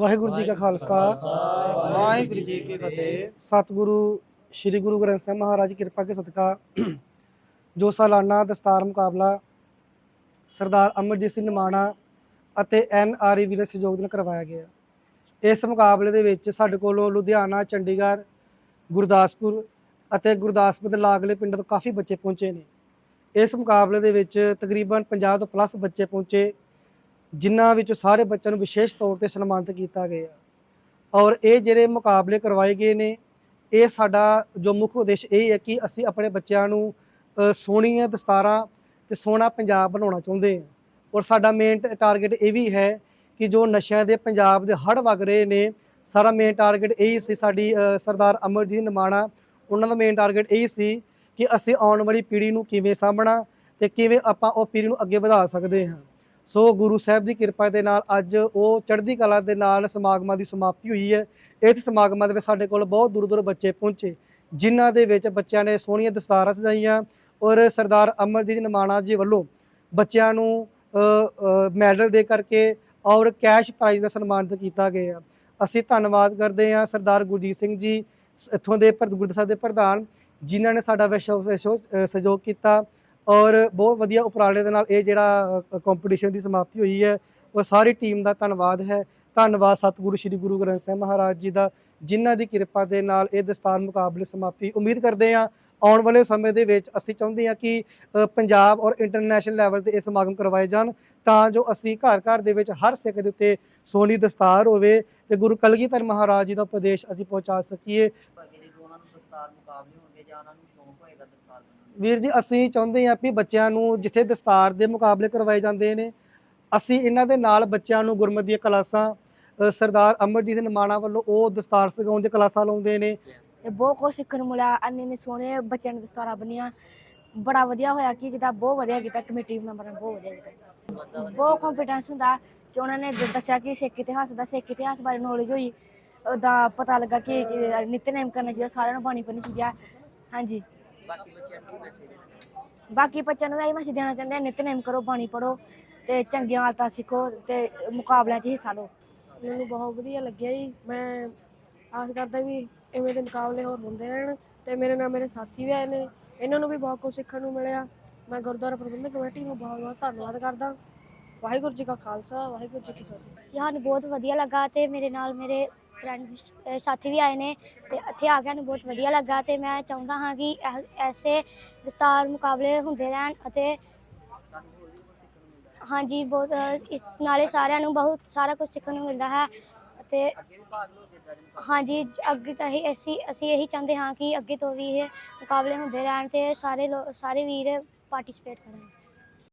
ਵਾਹਿਗੁਰੂ ਜੀ ਕਾ ਖਾਲਸਾ। ਵਾਹਿਗੁਰੂ ਜੀ ਕੀ ਫਤਿਹ। ਸਤਿਗੁਰੂ ਸ੍ਰੀ ਗੁਰੂ ਗ੍ਰੰਥ ਸਾਹਿਬ ਮਹਾਰਾਜ ਕਿਰਪਾ ਕੇ ਸਦਕਾ। ਜੋ ਸਾਲਾਨਾ ਦਸਤਾਰ ਮੁਕਾਬਲਾ ਸਰਦਾਰ ਅਮਰਜੀਤ ਸਿੰਘ ਨਿਮਾਣਾ ਅਤੇ ਐਨ ਆਰ ਈ ਦੇ ਸਹਿਯੋਗ ਨਾਲ ਕਰਵਾਇਆ ਗਿਆ। ਇਸ ਮੁਕਾਬਲੇ ਦੇ ਵਿੱਚ ਸਾਡੇ ਕੋਲੋਂ ਲੁਧਿਆਣਾ ਚੰਡੀਗੜ੍ਹ ਗੁਰਦਾਸਪੁਰ ਅਤੇ ਗੁਰਦਾਸਪੁਰ ਦੇ ਲਾਗਲੇ ਪਿੰਡਾਂ ਤੋਂ ਕਾਫੀ ਬੱਚੇ ਪਹੁੰਚੇ ਨੇ। ਇਸ ਮੁਕਾਬਲੇ ਦੇ ਵਿੱਚ ਤਕਰੀਬਨ 50 ਤੋਂ ਪਲੱਸ ਬੱਚੇ ਪਹੁੰਚੇ। ਜਿਨ੍ਹਾਂ ਵਿੱਚੋਂ ਸਾਰੇ ਬੱਚਿਆਂ ਨੂੰ ਵਿਸ਼ੇਸ਼ ਤੌਰ ਤੇ ਸਨਮਾਨਿਤ ਕੀਤਾ ਗਿਆ। ਔਰ ਇਹ ਜਿਹੜੇ ਮੁਕਾਬਲੇ ਕਰਵਾਏ ਗਏ ਨੇ, ਇਹ ਸਾਡਾ ਜੋ ਮੁੱਖ ਉਦੇਸ਼ ਇਹ ਹੈ ਕਿ ਅਸੀਂ ਆਪਣੇ ਬੱਚਿਆਂ ਨੂੰ ਸੋਹਣੀਆਂ ਦਸਤਾਰਾਂ ਤੇ ਸੋਹਣਾ ਪੰਜਾਬ ਬਣਾਉਣਾ ਚਾਹੁੰਦੇ ਹਾਂ। ਔਰ ਸਾਡਾ ਮੇਨ ਟਾਰਗੇਟ ਇਹ ਵੀ ਹੈ ਕਿ ਜੋ ਨਸ਼ਿਆਂ ਦੇ ਪੰਜਾਬ ਦੇ ਹੜ ਵਗ ਰਹੇ ਨੇ, ਸਾਰਾ ਮੇਨ ਟਾਰਗੇਟ ਇਹ ਸੀ ਸਾਡੀ ਸਰਦਾਰ ਅਮਰਜੀਤ ਨਿਮਾਣਾ ਉਹਨਾਂ ਦਾ ਮੇਨ ਟਾਰਗੇਟ ਇਹ ਸੀ ਕਿ ਅਸੀਂ ਆਉਣ ਵਾਲੀ ਪੀੜ੍ਹੀ ਨੂੰ ਕਿਵੇਂ ਸਾਂਭਣਾ ਤੇ ਕਿਵੇਂ ਆਪਾਂ ਉਹ ਪੀੜ੍ਹੀ ਨੂੰ ਅੱਗੇ ਵਧਾ ਸਕਦੇ ਹਾਂ। ਸੋ ਗੁਰੂ ਸਾਹਿਬ ਦੀ ਕਿਰਪਾ ਦੇ ਨਾਲ ਅੱਜ ਉਹ ਚੜ੍ਹਦੀ ਕਲਾ ਦੇ ਨਾਲ ਸਮਾਗਮਾਂ ਦੀ ਸਮਾਪਤੀ ਹੋਈ ਹੈ। ਇਸ ਸਮਾਗਮਾਂ ਦੇ ਵਿੱਚ ਸਾਡੇ ਕੋਲ ਬਹੁਤ ਦੂਰ ਦੂਰ ਬੱਚੇ ਪਹੁੰਚੇ, ਜਿਨ੍ਹਾਂ ਦੇ ਵਿੱਚ ਬੱਚਿਆਂ ਨੇ ਸੋਹਣੀਆਂ ਦਸਤਾਰਾਂ ਸਜਾਈਆਂ ਔਰ ਸਰਦਾਰ ਅਮਰਜੀਤ ਨਿਮਾਣਾ ਜੀ ਵੱਲੋਂ ਬੱਚਿਆਂ ਨੂੰ ਮੈਡਲ ਦੇ ਕਰਕੇ ਔਰ ਕੈਸ਼ ਪ੍ਰਾਈਜ਼ ਦਾ ਸਨਮਾਨਿਤ ਕੀਤਾ ਗਿਆ। ਅਸੀਂ ਧੰਨਵਾਦ ਕਰਦੇ ਹਾਂ ਸਰਦਾਰ ਗੁਰਜੀਤ ਸਿੰਘ ਜੀ, ਸ- ਇੱਥੋਂ ਦੇ ਪਰ- ਸਾਹਿਬ ਦੇ ਪ੍ਰਧਾਨ, ਜਿਨ੍ਹਾਂ ਨੇ ਸਾਡਾ ਵਿਸ਼ਵ ਵਿਸ਼ਵ ਸਹਿਯੋਗ ਕੀਤਾ। ਔਰ ਬਹੁਤ ਵਧੀਆ ਉਪਰਾਲੇ ਦੇ ਨਾਲ ਇਹ ਜਿਹੜਾ ਕੰਪੀਟੀਸ਼ਨ ਦੀ ਸਮਾਪਤੀ ਹੋਈ ਹੈ। ਉਹ ਸਾਰੀ ਟੀਮ ਦਾ ਧੰਨਵਾਦ ਹੈ। ਧੰਨਵਾਦ ਸਤਿਗੁਰੂ ਸ੍ਰੀ ਗੁਰੂ ਗ੍ਰੰਥ ਸਾਹਿਬ ਮਹਾਰਾਜ ਜੀ ਦਾ, ਜਿਨ੍ਹਾਂ ਦੀ ਕਿਰਪਾ ਦੇ ਨਾਲ ਇਹ ਦਸਤਾਰ ਮੁਕਾਬਲੇ ਸਮਾਪਤੀ। ਉਮੀਦ ਕਰਦੇ ਹਾਂ ਆਉਣ ਵਾਲੇ ਸਮੇਂ ਦੇ ਵਿੱਚ ਅਸੀਂ ਚਾਹੁੰਦੇ ਹਾਂ ਕਿ ਪੰਜਾਬ ਔਰ ਇੰਟਰਨੈਸ਼ਨਲ ਲੈਵਲ ਤੇ ਇਹ ਸਮਾਗਮ ਕਰਵਾਏ ਜਾਣ, ਤਾਂ ਜੋ ਅਸੀਂ ਘਰ ਘਰ ਦੇ ਵਿੱਚ ਹਰ ਸਿੱਖ ਦੇ ਉੱਤੇ ਸੋਹਣੀ ਦਸਤਾਰ ਹੋਵੇ ਤੇ ਗੁਰੂ ਕਲਗੀਧਰ ਮਹਾਰਾਜ ਜੀ ਦਾ ਉਪਦੇਸ਼ ਅਸੀਂ ਪਹੁੰਚਾ ਸਕੀਏ। ਦਸਤਾਰ ਮੁਕਾਬਲੇ ਹੋਣਗੇ ਜਾਂ ਉਹਨਾਂ ਨੂੰ ਸ਼ੌਂਕ ਹੋਏਗਾ ਦਸਤਾਰ ਬਣਾਉਣ ਵੀਰ ਜੀ ਅਸੀਂ ਚਾਹੁੰਦੇ ਹਾਂ ਵੀ ਬੱਚਿਆਂ ਨੂੰ ਜਿੱਥੇ ਦਸਤਾਰ ਦੇ ਮੁਕਾਬਲੇ ਕਰਵਾਏ ਜਾਂਦੇ ਨੇ ਅਸੀਂ ਇਹਨਾਂ ਦੇ ਨਾਲ ਬੱਚਿਆਂ ਨੂੰ ਗੁਰਮਤਿ ਦੀਆਂ ਕਲਾਸਾਂ ਸਰਦਾਰ ਅਮਰਜੀਤ ਸਿੰਘ ਨਿਮਾਣਾ ਵੱਲੋਂ ਉਹ ਦਸਤਾਰ ਸਿਖਾਉਣ ਦੀਆਂ ਕਲਾਸਾਂ ਲਾਉਂਦੇ ਨੇ। ਤੇ ਬਹੁਤ ਕੁਝ ਸਿੱਖਣ ਨੂੰ ਮਿਲਿਆ ਇੰਨੇ ਨੇ ਸੋਹਣੇ ਬੱਚਿਆਂ ਨੇ ਦਸਤਾਰਾਂ ਬਣੀਆਂ। ਬੜਾ ਵਧੀਆ ਹੋਇਆ ਕਿ ਜਿੱਦਾਂ ਬਹੁਤ ਵਧੀਆ ਕੀਤਾ ਕਮੇਟੀ ਮੈਂਬਰਾਂ ਨੇ ਬਹੁਤ ਵਧੀਆ ਕੀਤਾ। ਬਹੁਤ ਕੰਫੀਡੈਂਸ ਹੁੰਦਾ ਕਿ ਉਹਨਾਂ ਨੇ ਦੱਸਿਆ ਕਿ ਸਿੱਖ ਇਤਿਹਾਸ ਦਾ ਸਿੱਖ ਇਤਿਹਾਸ ਬਾਰੇ ਨੌਲੇਜ ਹੋਈ। ਉਹਦਾ ਪਤਾ ਲੱਗਾ ਕਿ ਕਿ ਨਿਤਨੇਮ ਕਰਨਾ ਚਾਹੀਦਾ ਸਾਰਿਆਂ ਨੂੰ ਬਾਣੀ ਪੜ੍ਹਨੀ ਚਾਹੀਦੀ ਆ। ਹਾਂਜੀ। ਬਾਕੀ ਮੈਸੇਜ ਦੇਣਾ ਬੱਚਿਆਂ ਨੂੰ ਵੀ ਇਹ ਮੈਸੇਜ ਦੇਣਾ ਚਾਹੁੰਦੇ ਆ ਨਿਤਨੇਮ ਕਰੋ ਬਾਣੀ ਪੜੋ ਤੇ ਚੰਗੀਆਂ ਆਦਤਾਂ ਸਿੱਖੋ ਤੇ ਮੁਕਾਬਲਿਆਂ 'ਚ ਹਿੱਸਾ ਲਓ। ਮੈਨੂੰ ਬਹੁਤ ਵਧੀਆ ਲੱਗਿਆ ਜੀ। ਮੈਂ ਆਸ ਕਰਦਾ ਵੀ ਇਵੇਂ ਦੇ ਮੁਕਾਬਲੇ ਹੋਰ ਹੁੰਦੇ ਰਹਿਣ ਤੇ ਮੇਰੇ ਨਾਲ ਮੇਰੇ ਸਾਥੀ ਵੀ ਆਏ ਨੇ। ਇਹਨਾਂ ਨੂੰ ਵੀ ਬਹੁਤ ਕੁਝ ਸਿੱਖਣ ਨੂੰ ਮਿਲਿਆ। ਮੈਂ ਗੁਰਦੁਆਰਾ ਪ੍ਰਬੰਧਕ ਕਮੇਟੀ ਨੂੰ ਬਹੁਤ ਬਹੁਤ ਧੰਨਵਾਦ ਕਰਦਾ। ਵਾਹਿਗੁਰੂ ਜੀ ਕਾ ਖਾਲਸਾ ਵਾਹਿਗੁਰੂ ਜੀ ਕੀ ਫਤਿਹ। ਸਾਨੂੰ ਬਹੁਤ ਵਧੀਆ ਲੱਗਾ ਤੇ ਮੇਰੇ ਨਾਲ ਮੇਰੇ ਫਰੈਂਡ ਸਾਥੀ ਵੀ ਆਏ ਨੇ ਤੇ ਇੱਥੇ ਆ ਕੇ ਸਾਨੂੰ ਬਹੁਤ ਵਧੀਆ ਲੱਗਾ ਤੇ ਮੈਂ ਚਾਹੁੰਦਾ ਹਾਂ ਕਿ ਐ- ਐਸੇ ਦਸਤਾਰ ਮੁਕਾਬਲੇ ਹੁੰਦੇ ਰਹਿਣ ਅਤੇ ਹਾਂਜੀ, ਬਹੁਤ ਇਸ ਨਾਲੇ ਸਾਰਿਆਂ ਨੂੰ ਬਹੁਤ ਸਾਰਾ ਕੁਝ ਸਿੱਖਣ ਨੂੰ ਮਿਲਦਾ ਹੈ ਅਤੇ ਹਾਂਜੀ, ਅੱਗੇ ਤਾਂ ਹੀ ਅਸੀਂ ਅਸੀਂ ਇਹੀ ਚਾਹੁੰਦੇ ਹਾਂ ਕਿ ਅੱਗੇ ਤੋਂ ਵੀ ਇਹ ਮੁਕਾਬਲੇ ਹੁੰਦੇ ਰਹਿਣ ਤੇ ਸਾਰੇ ਲੋ- ਸਾਰੇ ਵੀਰ ਪਾਰਟਿਸਿਪੇਟ ਕਰਨ।